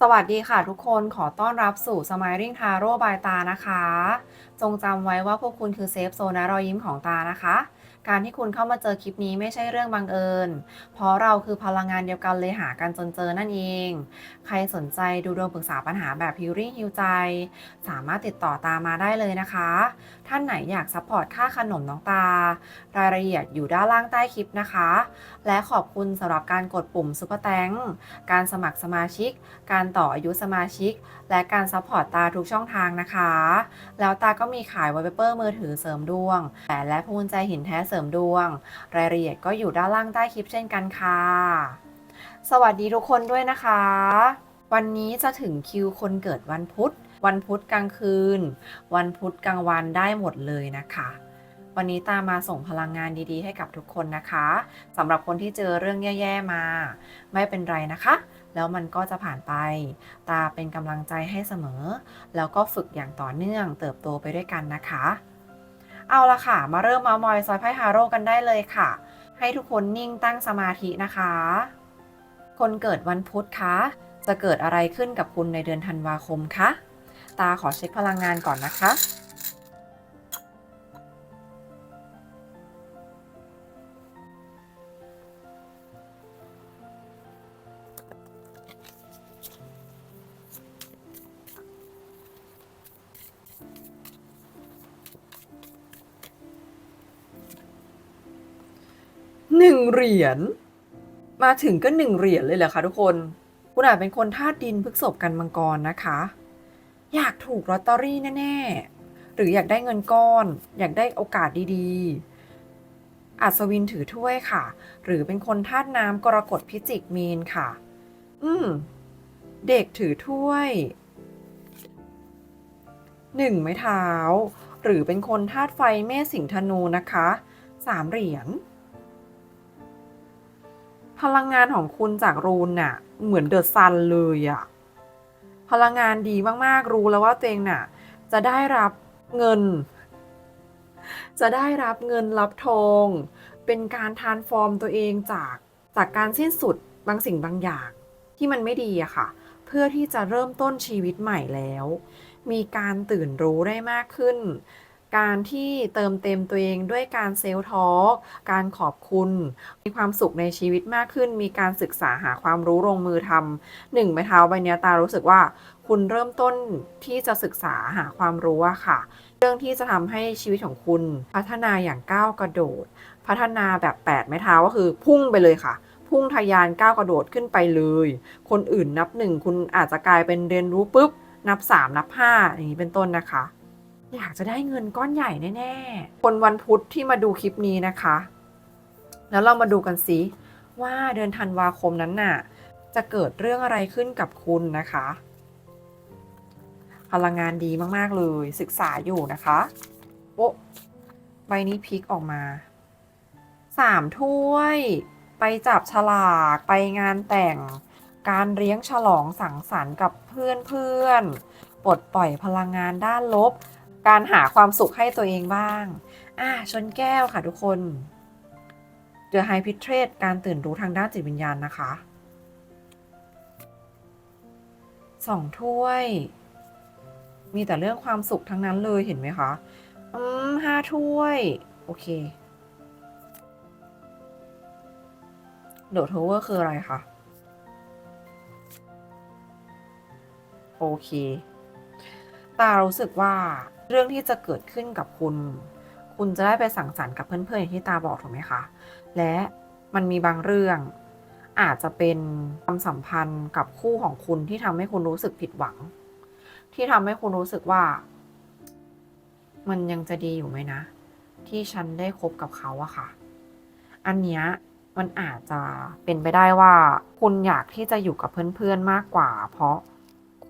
สวัสดีค่ะทุกคนขอต้อนรับสู่ Smiling Taro by ตานะคะ จงจำไว้ว่าพวกคุณคือเซฟโซนและรอยยิ้มของตานะคะ การที่คุณเข้ามาเจอคลิปนี้ไม่ใช่เรื่องบังเอิญ เพราะเราคือพลังงานเดียวกันเลยหากันจนเจอนั่นเอง ใครสนใจดูดวงปรึกษาปัญหาแบบฮิ l ริ่งฮิวใจ สามารถติดต่อตามมาได้เลยนะคะ ท่านไหนอยากซัพพอร์ตค่าขนมน้องตา รายละเอียดอยู่ด้านล่างใต้คลิปนะคะ และขอบคุณสำหรับการกดปุ่มซุปเปอร์แตงการสมัครสมาชิก การต่ออายุสมาชิก และการซัพพอร์ตตาทุกช่องทางนะคะ แล้วตาก็มีขายวอลเปเปอร์มือถือเสริมดวง แต่และพูนใจหินแท้เสริมดวง รายละเอียดก็อยู่ด้านล่างใต้คลิปเช่นกันค่ะ สวัสดีทุกคนด้วยนะคะ วันนี้จะถึงคิวคนเกิดวันพุธ วันพุธกลางคืน วันพุธกลางวันได้หมดเลยนะคะวันนี้ตามมาส่งพลังงานดีๆ ให้กับทุกคนนะคะสำหรับคนที่เจอเรื่องแย่ๆมา ไม่เป็นไรนะคะ แล้วมันก็จะผ่านไป ตาเป็นกำลังใจให้เสมอ แล้วก็ฝึกอย่างต่อเนื่องเติบโตไปด้วยกันนะคะ เอาละค่ะ มาเริ่มมามอยซอยไพ่ฮาโร่กันได้เลยค่ะ ให้ทุกคนนิ่งตั้งสมาธินะคะ คนเกิดวันพุธคะจะเกิดอะไรขึ้นกับคุณในเดือนธันวาคมคะตาขอเช็คพลังงานก่อนนะคะ รียญ มาถึงก็หนึ่งเหรียญเลยเหรอคะทุกคน คุณอาจเป็นคนธาตุดินพฤกษบกันมังกรนะคะ อยากถูกลอตเตอรี่แน่ๆ หรืออยากได้เงินก้อน อยากได้โอกาสดีๆ อัศวินถือถ้วยค่ะ หรือเป็นคนธาตุน้ำกรกฎพิจิกมีนค่ะ อืม เด็กถือถ้วยหนึ่งไม้เท้า หรือเป็นคนธาตุไฟเมษสิงห์ธนูนะคะสามเหรียญ พลังงานของคุณจากรูนน่ะ เหมือนเดอะซันเลยอะพลังงานดีมากๆรู้แล้วว่าตัวเองน่ะ จะได้รับเงิน จะได้รับเงินรับทองเป็นการทานฟอร์มตัวเองจากจากการสิ้นสุดบางสิ่งบางอย่าง ที่มันไม่ดีอะค่ะ เพื่อที่จะเริ่มต้นชีวิตใหม่แล้ว มีการตื่นรู้ได้มากขึ้น การที่เติมเต็มตัวเองด้วยการเซลล์ทอล์กการขอบคุณ มีความสุขในชีวิตมากขึ้น มีการศึกษาหาความรู้ลงมือทำหนึ่งไม้เท้าใบเนี้ยตารู้สึกว่าคุณเริ่มต้นที่จะศึกษาหาความรู้อะค่ะ เรื่องที่จะทำให้ชีวิตของคุณพัฒนาอย่างก้าวกระโดด พัฒนาแบบ8ไม้เท้าก็คือพุ่งไปเลยค่ะ พุ่งทะยานก้าวกระโดดขึ้นไปเลย คนอื่นนับหนึ่งคุณอาจจะกลายเป็นเรียนรู้ปุ๊บนับ 3 นับ5อย่างนี้เป็นต้นนะคะ อยากจะได้เงินก้อนใหญ่แน่ๆ คนวันพุธที่มาดูคลิปนี้นะคะ แล้วเรามาดูกันสิว่าเดือนธันวาคมนั้นน่ะ จะเกิดเรื่องอะไรขึ้นกับคุณนะคะ พลังงานดีมากๆเลยศึกษาอยู่นะคะโอ้ใบนี้พลิกออกมาสามถ้วย ไปจับฉลากไปงานแต่งการเลี้ยงฉลองสังสรรค์กับเพื่อนๆปลดปล่อยพลังงานด้านลบ การหาความสุขให้ตัวเองบ้าง อ่าชนแก้วค่ะทุกคน The High p i t r a t e การตื่นรู้ทางด้านจิตวิญญาณนะคะสองถ้วย มีแต่เรื่องความสุขทั้งนั้นเลยเห็นไหมคะ อืมห้าถ้วย โอเคโดดโทเวอร์คืออะไรคะ โอเค ตารู้สึกว่า เรื่องที่จะเกิดขึ้นกับคุณ คุณจะได้ไปสังสรรค์กับเพื่อนๆอย่างที่ตาบอกถูกไหมคะ และมันมีบางเรื่อง อาจจะเป็นความสัมพันธ์กับคู่ของคุณที่ทำให้คุณรู้สึกผิดหวัง ที่ทำให้คุณรู้สึกว่า มันยังจะดีอยู่ไหมนะ ที่ฉันได้คบกับเขาอะค่ะ อันเนี้ยมันอาจจะเป็นไปได้ว่า คุณอยากที่จะอยู่กับเพื่อนๆมากกว่า เพราะ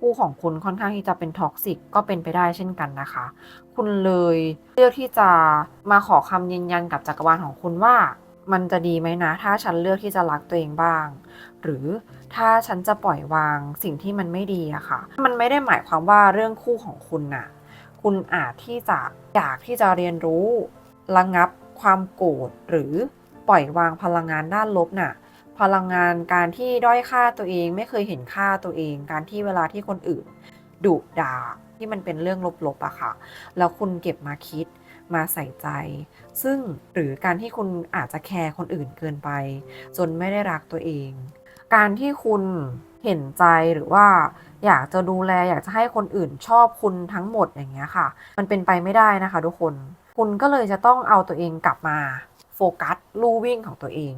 คู่ของคุณค่อนข้างที่จะเป็นท็อกซิกก็เป็นไปได้เช่นกันนะคะ คุณเลยเลือกที่จะมาขอคำยืนยันกับจักรวาลของคุณว่า มันจะดีไหมนะ ถ้าฉันเลือกที่จะรักตัวเองบ้าง หรือถ้าฉันจะปล่อยวางสิ่งที่มันไม่ดีอะค่ะ มันไม่ได้หมายความว่าเรื่องคู่ของคุณน่ะคุณอาจที่จะอยากที่จะเรียนรู้ระงับความโกรธหรือปล่อยวางพลังงานด้านลบน่ะ พลังงานการที่ด้อยค่าตัวเองไม่เคยเห็นค่าตัวเอง การที่เวลาที่คนอื่นดุด่าที่มันเป็นเรื่องลบๆอะค่ะ แล้วคุณเก็บมาคิดมาใส่ใจ ซึ่งหรือการที่คุณอาจจะแคร์คนอื่นเกินไป จนไม่ได้รักตัวเอง การที่คุณเห็นใจหรือว่าอยากจะดูแลอยากจะให้คนอื่นชอบคุณทั้งหมดอย่างเงี้ยค่ะ มันเป็นไปไม่ได้นะคะทุกคน คุณก็เลยจะต้องเอาตัวเองกลับมาโฟกัสลู่วิ่งของตัวเอง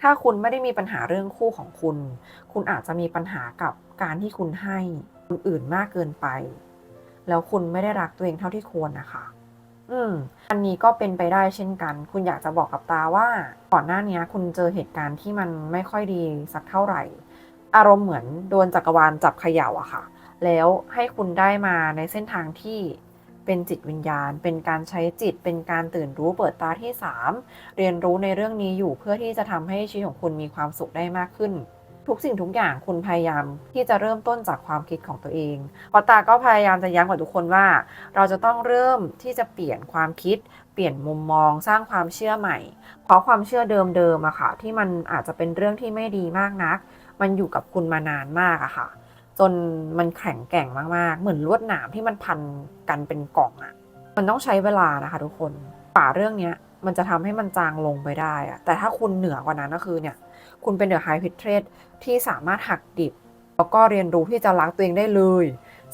ถ้าคุณไม่ได้มีปัญหาเรื่องคู่ของคุณ คุณอาจจะมีปัญหากับการที่คุณให้คนอื่นมากเกินไป แล้วคุณไม่ได้รักตัวเองเท่าที่ควรนะคะ อืม อันนี้ก็เป็นไปได้เช่นกัน คุณอยากจะบอกกับตาว่า ก่อนหน้านี้คุณเจอเหตุการณ์ที่มันไม่ค่อยดีสักเท่าไหร่ อารมณ์เหมือนโดนจักรวาลจับเขย่าอะค่ะ แล้วให้คุณได้มาในเส้นทางที่ เป็นจิตวิญญาณ เป็นการใช้จิต เป็นการตื่นรู้เปิดตาที่ 3 เรียนรู้ในเรื่องนี้อยู่เพื่อที่จะทำให้ชีวิตของคุณมีความสุขได้มากขึ้น ทุกสิ่งทุกอย่างคุณพยายามที่จะเริ่มต้นจากความคิดของตัวเองปอตาก็พยายามจะย้ำกับทุกคนว่า เราจะต้องเริ่มที่จะเปลี่ยนความคิด เปลี่ยนมุมมอง สร้างความเชื่อใหม่ เพราะความเชื่อเดิมๆอะค่ะที่มันอาจจะเป็นเรื่องที่ไม่ดีมากนัก มันอยู่กับคุณมานานมากอะค่ะ จนมันแข็งแกร่งมากๆ เหมือนลวดหนามที่มันพันกันเป็นกล่องอะมันต้องใช้เวลานะคะทุกคนป่าเรื่องเนี้ยมันจะทำให้มันจางลงไปได้อะแต่ถ้าคุณเหนือกว่านั้นก็คือเนี่ย คุณเป็นเดอะไฮพิเทรดที่สามารถหักดิบ แล้วก็เรียนรู้ที่จะรักตัวเองได้เลย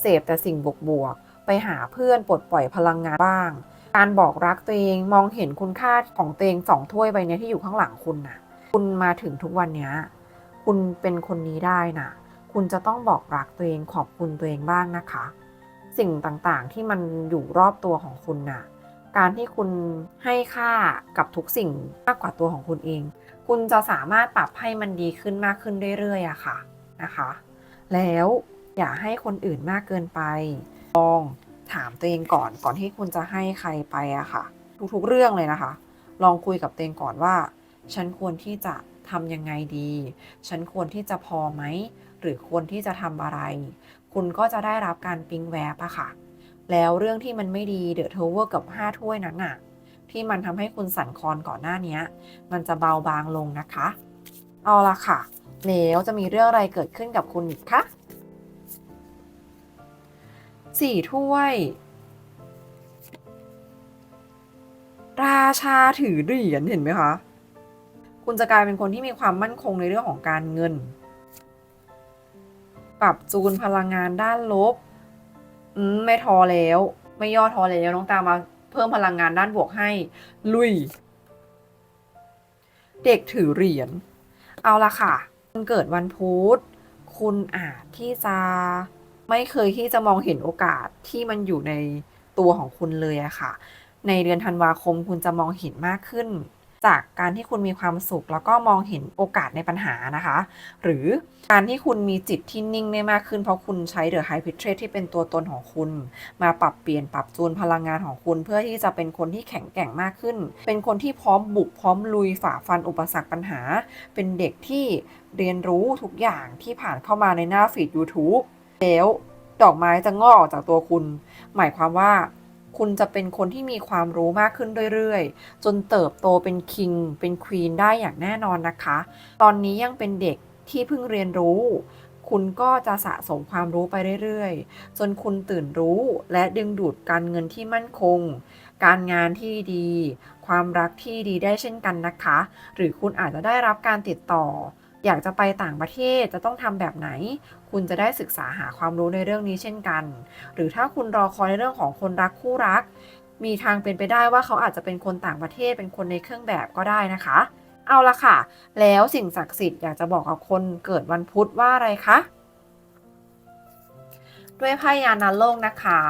เสพแต่สิ่งบวกๆ ไปหาเพื่อนปลดปล่อยพลังงานบ้าง การบอกรักตัวเองมองเห็นคุณค่าของตัวเองสองถ้วยใบเนี้ยที่อยู่ข้างหลังคุณน่ะ คุณมาถึงทุกวันเนี้ยคุณเป็นคนนี้ได้น่ะ คุณจะต้องบอกรักตัวเองขอบคุณตัวเองบ้างนะคะ สิ่งต่างๆที่มันอยู่รอบตัวของคุณน่ะการที่คุณให้ค่ากับทุกสิ่งมากกว่าตัวของคุณเอง คุณจะสามารถปรับให้มันดีขึ้นมากขึ้นเรื่อยๆอะค่ะนะคะ แล้วอย่าให้คนอื่นมากเกินไป ลองถามตัวเองก่อนก่อนที่คุณจะให้ใครไปอะค่ะ ทุกๆเรื่องเลยนะคะ ลองคุยกับตัวเองก่อนว่า ฉันควรที่จะทำยังไงดี ฉันควรที่จะพอไหม หรือควรที่จะทำอะไร คุณก็จะได้รับการปิ๊งแวบอะค่ะ แล้วเรื่องที่มันไม่ดีเดอะเทเวอร์กับ 5 ถ้วยนั้นน่ะที่มันทำให้คุณสั่นคลอนก่อนหน้านี้มันจะเบาบางลงนะคะ เอาละค่ะ แล้วจะมีเรื่องอะไรเกิดขึ้นกับคุณอีกคะสี่ถ้วย ราชาถือเหรียญเห็นไหมคะ คุณจะกลายเป็นคนที่มีความมั่นคงในเรื่องของการเงิน ปรับจูนพลังงานด้านลบอืมไม่ท้อแล้ว ไม่ย่อท้อแล้วน้องตามมาเพิ่มพลังงานด้านบวกให้ ลุย เด็กถือเหรียญเอาละค่ะคุณเกิดวันพุธคุณอาจที่จะไม่เคยที่จะมองเห็นโอกาสที่มันอยู่ในตัวของคุณเลยอะค่ะ ในเดือนธันวาคมคุณจะมองเห็นมากขึ้น จากการที่คุณมีความสุข แล้วก็มองเห็นโอกาสในปัญหานะคะ หรือการที่คุณมีจิตที่นิ่งได้มากขึ้นเพราะคุณใช้เดอะไฮพิเทรที่เป็นตัวตนของคุณ มาปรับเปลี่ยนปรับจูนพลังงานของคุณ เพื่อที่จะเป็นคนที่แข็งแกร่งมากขึ้น เป็นคนที่พร้อมบุกพร้อมลุยฝ่าฟันอุปสรรคปัญหา เป็นเด็กที่เรียนรู้ทุกอย่างที่ผ่านเข้ามาในหน้าฟีด YouTube แล้วดอกไม้จะงอกออกจากตัวคุณ หมายความว่า คุณจะเป็นคนที่มีความรู้มากขึ้นเรื่อยๆ จนเติบโตเป็นคิงเป็นควีนได้อย่างแน่นอนนะคะ ตอนนี้ยังเป็นเด็กที่เพิ่งเรียนรู้ คุณก็จะสะสมความรู้ไปเรื่อยๆ จนคุณตื่นรู้และดึงดูดการเงินที่มั่นคง การงานที่ดี ความรักที่ดีได้เช่นกันนะคะ หรือคุณอาจจะได้รับการติดต่ออยากจะไปต่างประเทศจะต้องทำแบบไหน คุณจะได้ศึกษาหาความรู้ในเรื่องนี้เช่นกัน หรือถ้าคุณรอคอยในเรื่องของคนรักคู่รัก มีทางเป็นไปได้ว่าเขาอาจจะเป็นคนต่างประเทศเป็นคนในเครื่องแบบก็ได้นะคะ เอาละค่ะ แล้วสิ่งศักดิ์สิทธิ์อยากจะบอกกับคนเกิดวันพุธว่าอะไรคะ ด้วยไพ่ยานาโลกนะคะ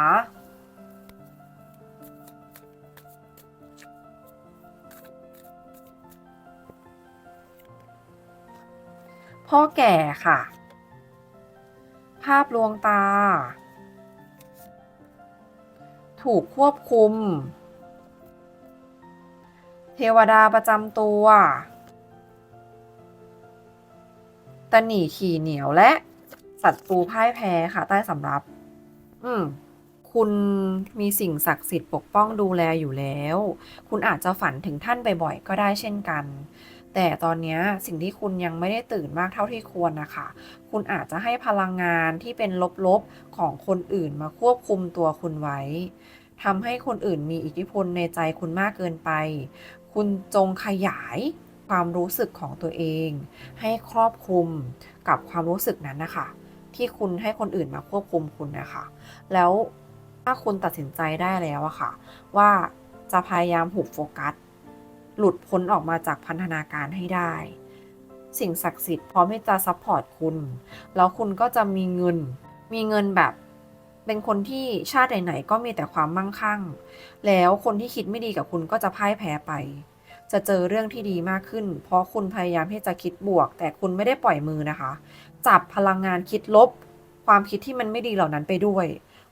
พ่อแก่ค่ะ ภาพลวงตา ถูกควบคุม เทวดาประจำตัวตะหนีขี่เหนียวและศัตรูพ่ายแพ้ค่ะ ใต้สำรับ อืมคุณมีสิ่งศักดิ์สิทธิ์ปกป้องดูแลอยู่แล้ว คุณอาจจะฝันถึงท่านบ่อยๆก็ได้เช่นกัน แต่ตอนนี้สิ่งที่คุณยังไม่ได้ตื่นมากเท่าที่ควรนะคะ คุณอาจจะให้พลังงานที่เป็นลบๆของคนอื่นมาควบคุมตัวคุณไว้ทำให้คนอื่นมีอิทธิพลในใจคุณมากเกินไป คุณจงขยายความรู้สึกของตัวเอง ให้ครอบคลุมกับความรู้สึกนั้นนะคะ ที่คุณให้คนอื่นมาควบคุมคุณนะคะ แล้วถ้าคุณตัดสินใจได้แล้วอะค่ะ ว่าจะพยายามหุบโฟกัส หลุดพ้นออกมาจากพันธนาการให้ได้ สิ่งศักดิ์สิทธิ์พร้อมที่จะซัพพอร์ตคุณ แล้วคุณก็จะมีเงิน มีเงินแบบเป็นคนที่ชาติไหนๆก็มีแต่ความมั่งคั่ง แล้วคนที่คิดไม่ดีกับคุณก็จะพ่ายแพ้ไป จะเจอเรื่องที่ดีมากขึ้น เพราะคุณพยายามที่จะคิดบวก แต่คุณไม่ได้ปล่อยมือนะคะ จับพลังงานคิดลบ ความคิดที่มันไม่ดีเหล่านั้นไปด้วย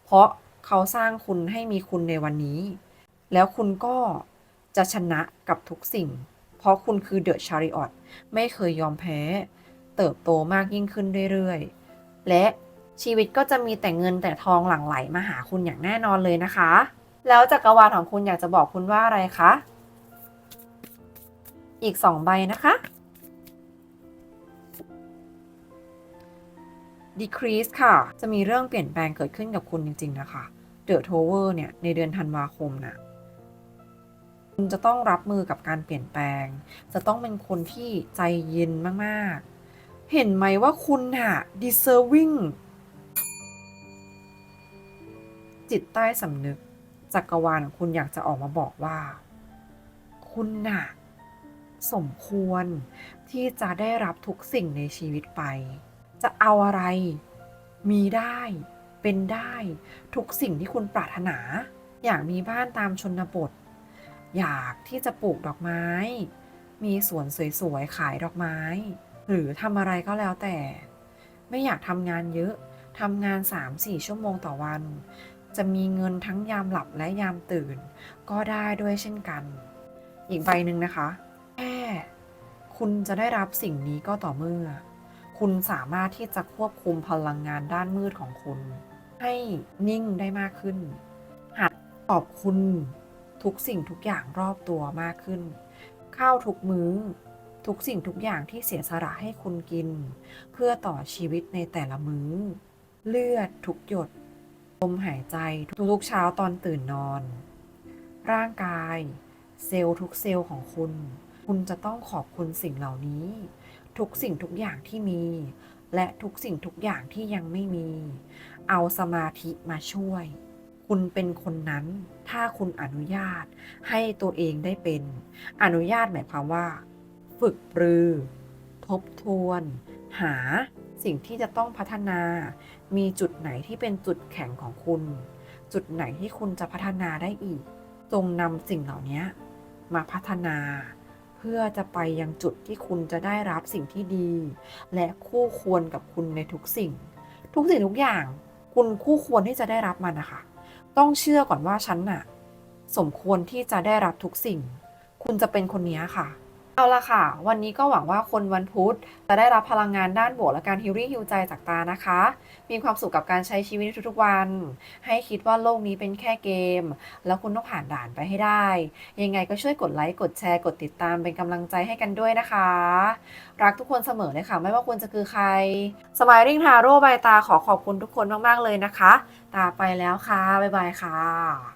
เพราะเขาสร้างคุณให้มีคุณในวันนี้ แล้วคุณก็ จะชนะกับทุกสิ่ง เพราะคุณคือเดอะชาริออตไม่เคยยอมแพ้ เติบโตมากยิ่งขึ้นเรื่อยๆ และชีวิตก็จะมีแต่เงินแต่ทองหลั่งไหลมาหาคุณอย่างแน่นอนเลยนะคะ แล้วจักรวาลของคุณอยากจะบอกคุณว่าอะไรคะ อีกสองใบนะคะ decrease ค่ะ จะมีเรื่องเปลี่ยนแปลงเกิดขึ้นกับคุณจริง ๆ นะคะ The Tower เนี่ย ในเดือนธันวาคมน่ะ คุณจะต้องรับมือกับการเปลี่ยนแปลง จะต้องเป็นคนที่ใจเย็นมากๆ เห็นไหมว่าคุณน่ะ deserving จิตใต้สำนึกจักรวาลของคุณอยากจะออกมาบอกว่า คุณน่ะ สมควรที่จะได้รับทุกสิ่งในชีวิตไป จะเอาอะไร มีได้ เป็นได้ ทุกสิ่งที่คุณปรารถนา อยากมีบ้านตามชนบท อยากที่จะปลูกดอกไม้ มีสวนสวยๆ ขายดอกไม้ หรือทำอะไรก็แล้วแต่ ไม่อยากทำงานเยอะทำงาน 3-4 ชั่วโมงต่อวัน จะมีเงินทั้งยามหลับและยามตื่น ก็ได้ด้วยเช่นกัน อีกใบหนึ่งนะคะแค่คุณจะได้รับสิ่งนี้ก็ต่อเมื่อ คุณสามารถที่จะควบคุมพลังงานด้านมืดของคุณ ให้นิ่งได้มากขึ้น หัดขอบคุณ ทุกสิ่งทุกอย่างรอบตัวมากขึ้น ข้าวทุกมื้อ ทุกสิ่งทุกอย่างที่เสียสละให้คุณกิน เพื่อต่อชีวิตในแต่ละมื้อ เลือดทุกหยดลมหายใจทุกๆเช้าตอนตื่นนอน ร่างกาย เซลล์ทุกเซลล์ของคุณ คุณจะต้องขอบคุณสิ่งเหล่านี้ ทุกสิ่งทุกอย่างที่มี และทุกสิ่งทุกอย่างที่ยังไม่มี เอาสมาธิมาช่วย คุณเป็นคนนั้นถ้าคุณอนุญาตให้ตัวเองได้เป็น อนุญาตหมายความว่า ฝึกปรือ ทบทวน หาสิ่งที่จะต้องพัฒนา มีจุดไหนที่เป็นจุดแข็งของคุณ จุดไหนที่คุณจะพัฒนาได้อีก จงนำสิ่งเหล่านี้มาพัฒนา เพื่อจะไปยังจุดที่คุณจะได้รับสิ่งที่ดี และคู่ควรกับคุณในทุกสิ่ง ทุกสิ่งทุกอย่าง คุณคู่ควรที่จะได้รับมันนะคะ ต้องเชื่อก่อนว่าฉันน่ะ สมควรที่จะได้รับทุกสิ่ง คุณจะเป็นคนนี้ค่ะ เอาละค่ะ วันนี้ก็หวังว่าคนวันพุธจะได้รับพลังงานด้านบวกและการฮิลลิ่งฮิลใจจากตานะคะ มีความสุขกับการใช้ชีวิตทุกๆวัน ให้คิดว่าโลกนี้เป็นแค่เกม แล้วคุณต้องผ่านด่านไปให้ได้ ยังไงก็ช่วยกดไลค์กดแชร์กดติดตามเป็นกำลังใจให้กันด้วยนะคะ รักทุกคนเสมอเลยค่ะ ไม่ว่าคุณจะคือใครสมายริ่งทาโร่ใบตาขอขอบคุณทุกคนมากๆเลยนะคะ ตาไปแล้วค่ะบ๊ายบายค่ะ